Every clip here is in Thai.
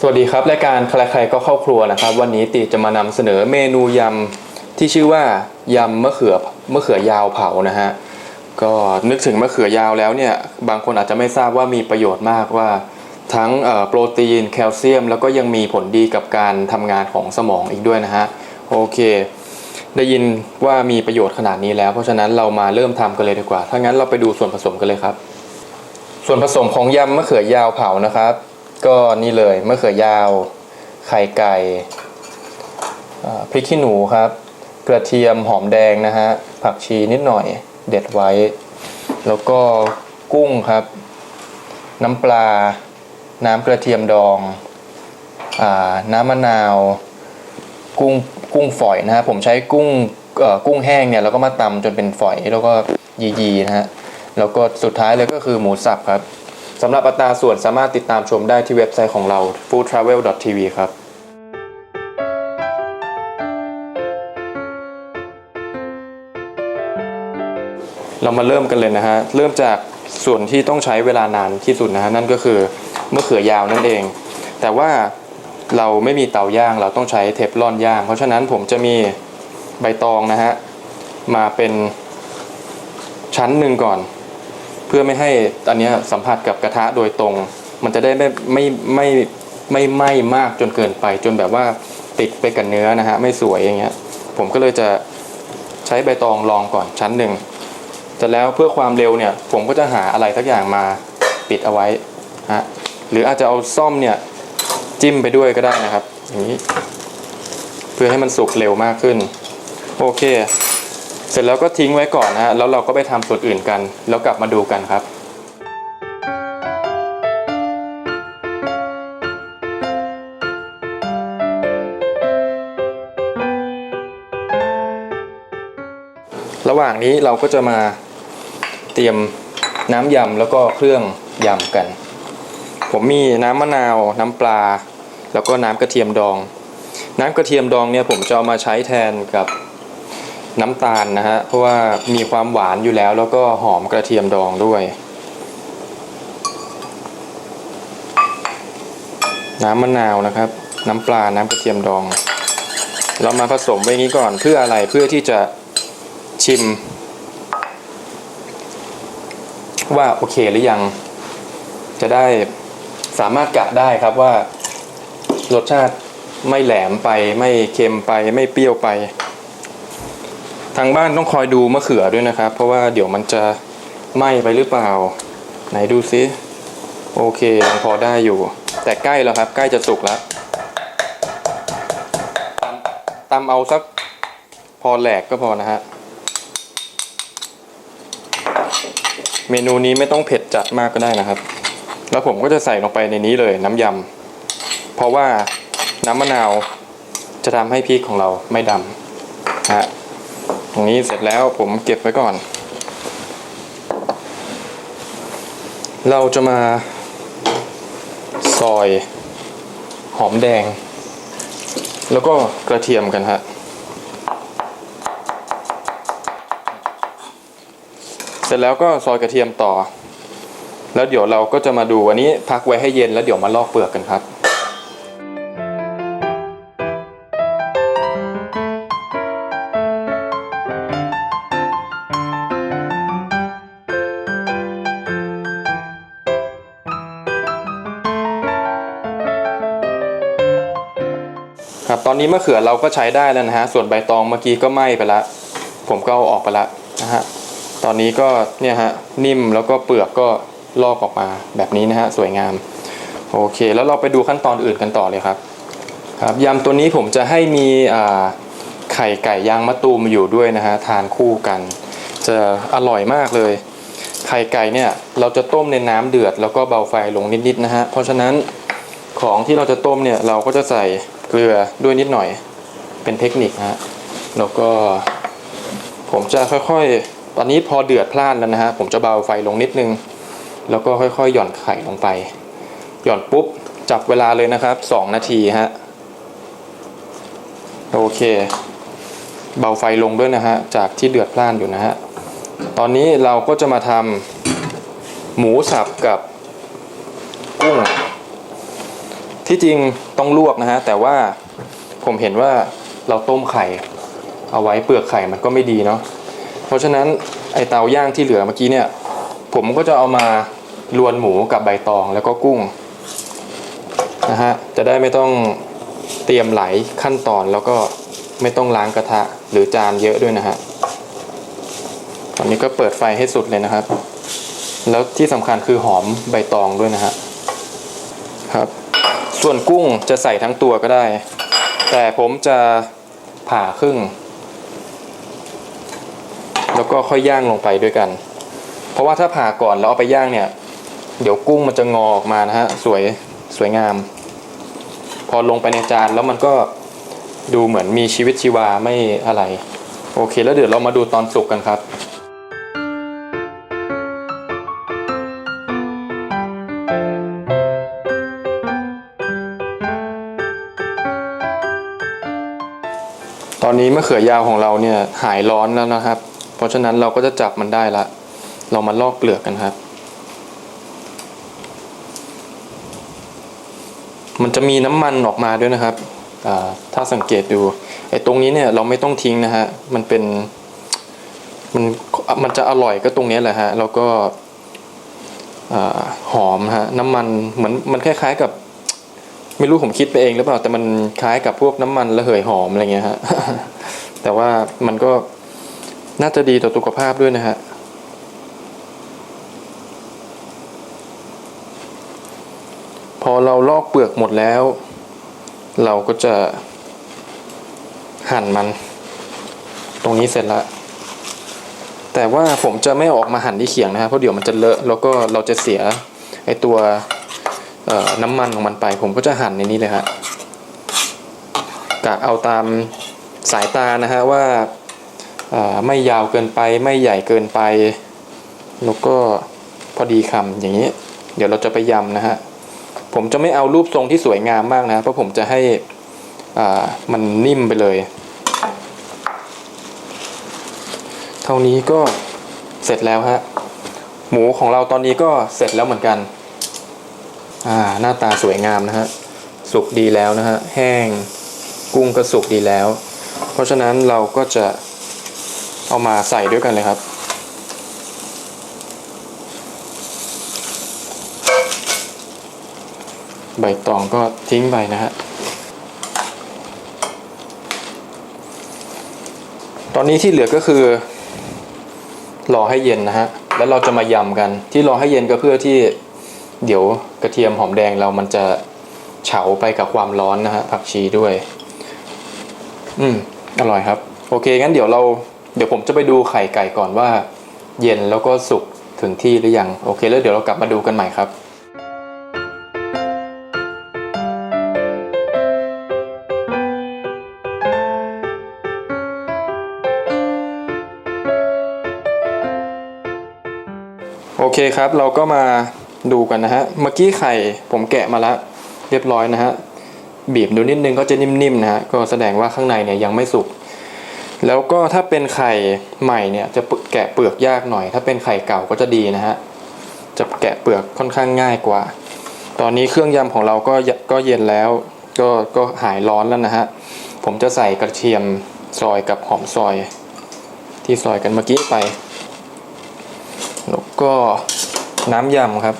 สวัสดีครับรายการใครๆก็เข้าครัวนะครับ วันนี้ติจะมานำเสนอเมนูยำที่ชื่อว่ายำมะเขือมะเขือยาวเผานะฮะก็นึกถึงมะเขือยาวแล้วเนี่ยบางคนอาจจะไม่ทราบว่ามีประโยชน์มากว่า ทั้งโปรตีนแคลเซียม แล้วก็ยังมีผลดีกับการทำงานของสมองอีกด้วยนะฮะโอเค ได้ยินว่ามีประโยชน์ขนาดนี้แล้ว เพราะฉะนั้นเรามาเริ่มทำกันเลยดีกว่าถ้างั้นเราไปดูส่วนผสมกันเลยครับ ส่วนผสมของยำมะเขือยาวเผานะครับ ก็นี่เลยมะเขือยาว ไข่ไก่พริกขี้หนูครับ กระเทียมหอมแดงนะฮะ ผักชีนิดหน่อยเด็ดไว้ แล้วก็กุ้งครับ น้ำปลา น้ำกระเทียมดองอน้ำมะนาว กุ้งกุ้งฝอยนะฮะ ผมใช้กุ้งกุ้งแห้งเนี่ยแล้วก็มาตำจนเป็นฝอยแล้วก็ยีๆนะฮะ แล้วก็สุดท้ายเลยก็คือหมูสับครับ สำหรับอัตราส่วนสามารถติดตามชมได้ที่เว็บไซต์ของเรา foodtravel.tv ครับเรามาเริ่มกันเลยนะฮะ เริ่มจากส่วนที่ต้องใช้เวลานานที่สุดนะฮะ นั่นก็คือมะเขือยาวนั่นเอง แต่ว่าเราไม่มีเตาย่าง เราต้องใช้เทฟลอนย่าง เพราะฉะนั้นผมจะมีใบตองนะฮะ มาเป็นชั้นหนึ่งก่อน พื่อไม่ให้อันนี้สัมผัสกับกระทะโดยตรง มันจะได้ไม่ไม่ไม่ไม่ไหม้มากจนเกินไป จนแบบว่าติดไปกับเนื้อนะฮะไม่สวยอย่างเงี้ย ผมก็เลยจะใช้ใบตองรองก่อนชั้นหนึ่งเสร็จแล้วเพื่อความเร็วเนี่ย ผมก็จะหาอะไรสักอย่างมาปิดเอาไว้ฮะหรืออาจจะเอาซ่อมเนี่ยจิ้มไปด้วยก็ได้นะครับ อย่างนี้ เพื่อให้มันสุกเร็วมากขึ้น โอเค เสร็จแล้วก็ทิ้งไว้ก่อนนะฮะแล้วเราก็ไปทำส่วนอื่นกัน แล้วกลับมาดูกันครับระหว่างนี้เราก็จะมาเตรียมน้ำยำแล้วก็เครื่องยำกัน ผมมีน้ำมะนาว น้ำปลา แล้วก็น้ำกระเทียมดอง น้ำกระเทียมดองเนี่ยผมจะเอามาใช้แทนกับ น้ำตาลนะฮะเพราะว่ามีความหวานอยู่แล้ว แล้วก็หอมกระเทียมดองด้วย น้ำมะนาวนะครับ น้ำปลาน้ำกระเทียมดอง เรามาผสมไว้นี้ก่อนเพื่ออะไรเพื่อที่จะชิม ว่าโอเคหรือยัง จะได้สามารถกะได้ครับว่ารสชาติไม่แหลมไปไม่เค็มไปไม่เปรี้ยวไป ทางบ้านต้องคอยดูมะเขือด้วยนะครับ เพราะว่าเดี๋ยวมันจะไหม้ไปหรือเปล่า ไหนดูซิโอเคยังพอได้อยู่ แต่ใกล้แล้วครับ ใกล้จะสุกแล้วตำตำเอาสักพอแหลกก็พอนะฮะเมนูนี้ไม่ต้องเผ็ดจัดมากก็ได้นะครับ แล้วผมก็จะใส่ลงไปในนี้เลยน้ำยำเพราะว่าน้ำมะนาวจะทำให้พริกของเราไม่ดำฮะ ตรงนี้เสร็จแล้วผมเก็บไว้ก่อน เราจะมาซอยหอมแดง แล้วก็กระเทียมกันฮะเสร็จแล้วก็ซอยกระเทียมต่อ แล้วเดี๋ยวเราก็จะมาดูอันนี้พักไว้ให้เย็นแล้วเดี๋ยวมาลอกเปลือกกันครับ อนนี้มะเขือเราก็ใช้ได้แล้วนะฮะ ส่วนใบตองเมื่อกี้ก็ไหม้ไปล้วผมก็เอาออกไปล้วนะฮะ ตอนนี้ก็เนี่ยฮะนิ่มแล้วก็เปลือกก็ลอกออกมาแบบนี้นะฮะสวยงาม โอเค แล้วเราไปดูขั้นตอนอื่นกันต่อเลยครับครับยำตัวนี้ผมจะให้มีไข่ไก่ย่างมะตูมอยู่ด้วยนะฮะทานคู่กัน จะอร่อยมากเลย ไข่ไก่เนี่ยเราจะต้มในน้ำเดือด แล้วก็เบาไฟลงนิดๆนะฮะเพราะฉะนั้นของที่เราจะต้มเนี่ยเราก็จะใส่ กลือด้วยนิดหน่อยเป็นเทคนิคนะฮะแล้วก็ ผมจะค่อยๆ ตอนนี้พอเดือดพล่านแล้วนะฮะผมจะเบาไฟลงนิดนึง แล้วก็ค่อยๆ หย่อนไข่ลงไป หย่อนปุ๊บจับเวลาเลยนะครับ 2 นาทีฮะโอเค เบาไฟลงด้วยนะฮะจากที่เดือดพล่านอยู่นะฮะตอนนี้เราก็จะมาทำหมูสับกับกุ้ง ที่จริงต้องลวกนะฮะแต่ว่าผมเห็นว่าเราต้มไข่ เอาไว้เปลือกไข่มันก็ไม่ดีเนาะเพราะฉะนั้นไอเตาย่างที่เหลือเมื่อกี้เนี่ยผมก็จะเอามาลวนหมูกับใบตองแล้วก็กุ้งนะฮะจะได้ไม่ต้องเตรียมหลายขั้นตอนแล้วก็ไม่ต้องล้างกระทะหรือจานเยอะด้วยนะฮะตอนนี้ก็เปิดไฟให้สุดเลยนะครับ แล้วที่สำคัญคือหอมใบตองด้วยนะฮะครับ ส่วนกุ้งจะใส่ทั้งตัวก็ได้ แต่ผมจะผ่าครึ่ง แล้วก็ค่อยย่างลงไปด้วยกัน เพราะว่าถ้าผ่าก่อนแล้วเอาไปย่างเนี่ย เดี๋ยวกุ้งมันจะงอออกมานะฮะ สวยสวยงาม พอลงไปในจานแล้วมันก็ดูเหมือนมีชีวิตชีวาไม่อะไร โอเค แล้วเดี๋ยวเรามาดูตอนสุกกันครับ นนี้มะเขือยาวของเราเนี่ยหายร้อนแล้วนะครับ เพราะฉะนั้นเราก็จะจับมันได้ละ เรามาลอกเปลือกกันครับ มันจะมีน้ำมันออกมาด้วยนะครับ ถ้าสังเกตดูไอ้ตรงนี้เนี่ยเราไม่ต้องทิ้งนะฮะ มันเป็น มันมันจะอร่อยก็ตรงนี้แหละฮะ แล้วก็อหอมฮะ น้ำมันเหมือนมันคล้ายๆกับ ไม่รู้ผมคิดไปเองหรือเปล่าแต่มันคล้ายกับพวกน้ำมันระเหยหอมอะไรเงี้ยฮะแต่ว่ามันก็น่าจะดีต่อสุขภาพด้วยนะฮะพอเราลอกเปลือกหมดแล้ว เราก็จะหั่นมัน ตรงนี้เสร็จแล้วแต่ว่าผมจะไม่ออกมาหั่นที่เขียงนะครับเพราะเดี๋ยวมันจะเลอะแล้วก็เราจะเสียไอตัว น้ำมันของมันไป ผมก็จะหั่นในนี้เลยฮะกะเอาตามสายตานะฮะว่าไม่ยาวเกินไปไม่ใหญ่เกินไป แล้วก็พอดีคำอย่างนี้ เดี๋ยวเราจะไปยำนะฮะผมจะไม่เอารูปทรงที่สวยงามมากนะ เพราะผมจะให้มันนิ่มไปเลย เท่านี้ก็เสร็จแล้วฮะหมูของเราตอนนี้ก็เสร็จแล้วเหมือนกัน อ่าหน้าตาสวยงามนะฮะสุกดีแล้วนะฮะแห้งกุ้งก็สุกดีแล้ว เพราะฉะนั้นเราก็จะเอามาใส่ด้วยกันเลยครับใบตองก็ทิ้งไปนะฮะ ตอนนี้ที่เหลือก็คือ รอให้เย็นนะฮะ แล้วเราจะมายำกัน ที่รอให้เย็นก็เพื่อที่ เดี๋ยวกระเทียมหอมแดงเรามันจะเฉาไปกับความร้อนนะฮะผักชีด้วย อืมอร่อยครับ โอเคงั้นเดี๋ยวเราเดี๋ยวผมจะไปดูไข่ไก่ก่อนว่า เย็นแล้วก็สุกถึงที่หรือยัง โอเค แล้วเดี๋ยวเรากลับมาดูกันใหม่ครับโอเคครับ เราก็มา ดูกันนะฮะ เมื่อกี้ไข่ผมแกะมาแล้วเรียบร้อยนะฮะ บีบดูนิดนึงก็จะนิ่มๆนะฮะ ก็แสดงว่าข้างในเนี่ยยังไม่สุก แล้วก็ถ้าเป็นไข่ใหม่เนี่ยจะแกะเปลือกยากหน่อย ถ้าเป็นไข่เก่าก็จะดีนะฮะ จะแกะเปลือกค่อนข้างง่ายกว่า ตอนนี้เครื่องยำของเราก็ก็เย็นแล้ว ก็ก็หายร้อนแล้วนะฮะ ผมจะใส่กระเทียมซอยกับหอมซอย ที่ซอยกันเมื่อกี้ไป แล้วก็น้ำยำครับ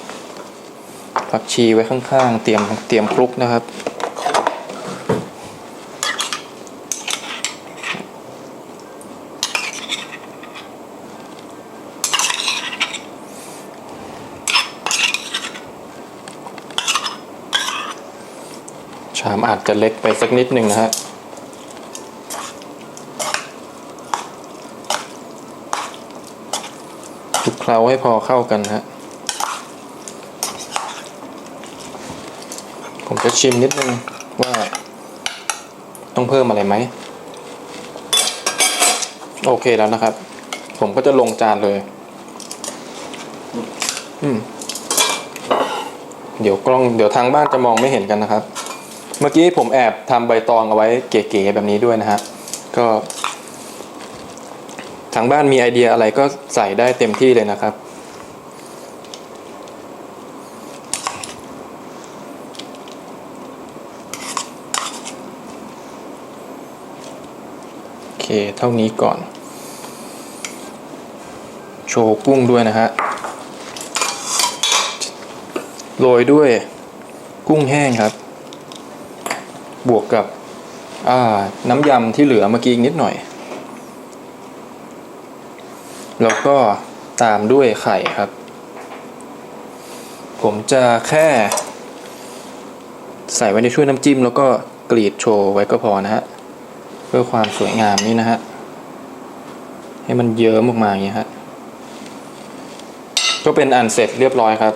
ผักชีไว้ข้างๆ เตรียมเตรียมคลุกนะครับ ชามอาจจะเล็กไปสักนิดหนึ่งนะฮะคลุกเคล้าให้พอเข้ากันฮะ ผมจะชิมนิดนึงว่า ต้องเพิ่มอะไรไหม โอเคแล้วนะครับ ผมก็จะลงจานเลย อืม เดี๋ยวกล้องเดี๋ยวทางบ้านจะมองไม่เห็นกันนะครับ เมื่อกี้ผมแอบทำใบตองเอาไว้เก๋ๆแบบนี้ด้วยนะฮะ ก็ ทางบ้านมีไอเดียอะไรก็ใส่ได้เต็มที่เลยนะครับ เท่านี้ก่อน โชว์กุ้งด้วยนะฮะ โรยด้วยกุ้งแห้งครับ บวกกับน้ำยำที่เหลือเมื่อกี้อีกนิดหน่อย แล้วก็ตามด้วยไข่ครับ ผมจะแค่ใส่ไว้ในช่วยน้ำจิ้ม แล้วก็กรีดโชว์ไว้ก็พอนะฮะ พื่อความสวยงามนี่นะฮะ ให้มันเยิ้มออกมาอย่างนี้ฮะ ก็เป็นอันเสร็จเรียบร้อยครับ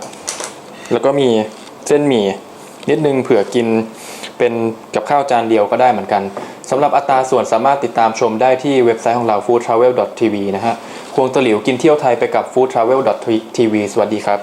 แล้วก็มีเส้นหมี่นิดนึงเผื่อกินเป็นกับข้าวจานเดียวก็ได้เหมือนกันสำหรับอัตราส่วนสามารถติดตามชมได้ที่เว็บไซต์ของเรา foodtravel.tv นะฮะ ควงตะหลิวกินเที่ยวไทยไปกับ foodtravel.tv สวัสดีครับ